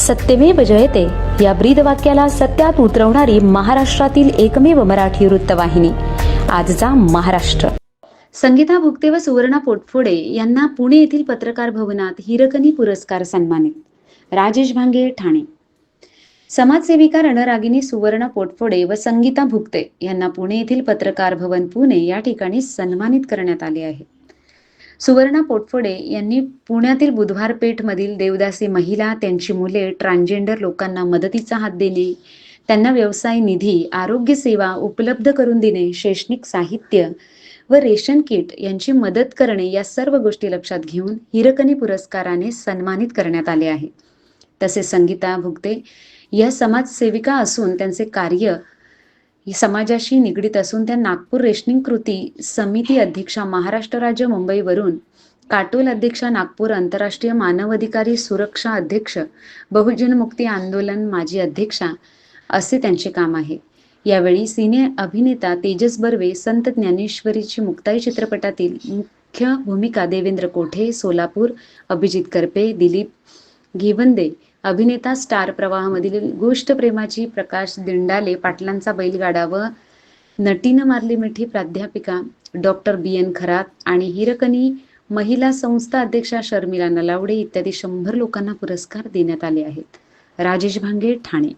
सत्यमेव जयते. या ब्रीद वाक्याला सत्यात उतरवणारी महाराष्ट्रातील एकमेव मराठी वृत्तवाहिनी. आजचा महाराष्ट्र. संगीता भुक्ते व सुवर्णा पोटफोडे यांना पुणे येथील पत्रकार भवनात हिरकणी पुरस्कार सन्मानित. राजेश भांगे ठाणे. समाजसेविका रणरागिनी सुवर्ण पोटफोडे व संगीता भुक्ते यांना पुणे येथील पत्रकार भवन पुणे या ठिकाणी सन्मानित करण्यात आले आहे. सुवर्णा पोटफोडे यांनी पुण्यातील बुधवार पेठमधील देवदासी महिला त्यांची मुले ट्रान्सजेंडर लोकांना मदतीचा हात देणे त्यांना व्यवसाय निधी आरोग्य सेवा उपलब्ध करून देणे शैक्षणिक साहित्य व रेशन किट यांची मदत करणे या सर्व गोष्टी लक्षात घेऊन हिरकणी पुरस्काराने सन्मानित करण्यात आले आहे. तसेच संगीता भुगते या समाजसेविका असून त्यांचे कार्य समाजाशी निगडीत असून त्या नागपूर रेशनिंग कृती समिती अध्यक्षा महाराष्ट्र राज्य मुंबईवरून काटोल अध्यक्षा नागपूर आंतरराष्ट्रीय मानवाधिकारी सुरक्षा अध्यक्ष बहुजन मुक्ती आंदोलन माजी अध्यक्षा असे त्यांचे काम आहे. यावेळी सिने अभिनेता तेजस बर्वे संत ज्ञानेश्वरीची मुक्ताई चित्रपटातील मुख्य भूमिका देवेंद्र कोठे सोलापूर अभिजित करपे दिलीप घिवंदे अभिनेता स्टार प्रवाहामधील गोष्ट प्रेमाची प्रकाश दिंडाले पाटलांचा बैलगाडा व नटीनं मारली मिठी प्राध्यापिका डॉक्टर बी एन खरात आणि हिरकणी महिला संस्था अध्यक्षा शर्मिला नलावडे इत्यादी शंभर लोकांना पुरस्कार देण्यात आले आहेत. राजेश भांगे ठाणे.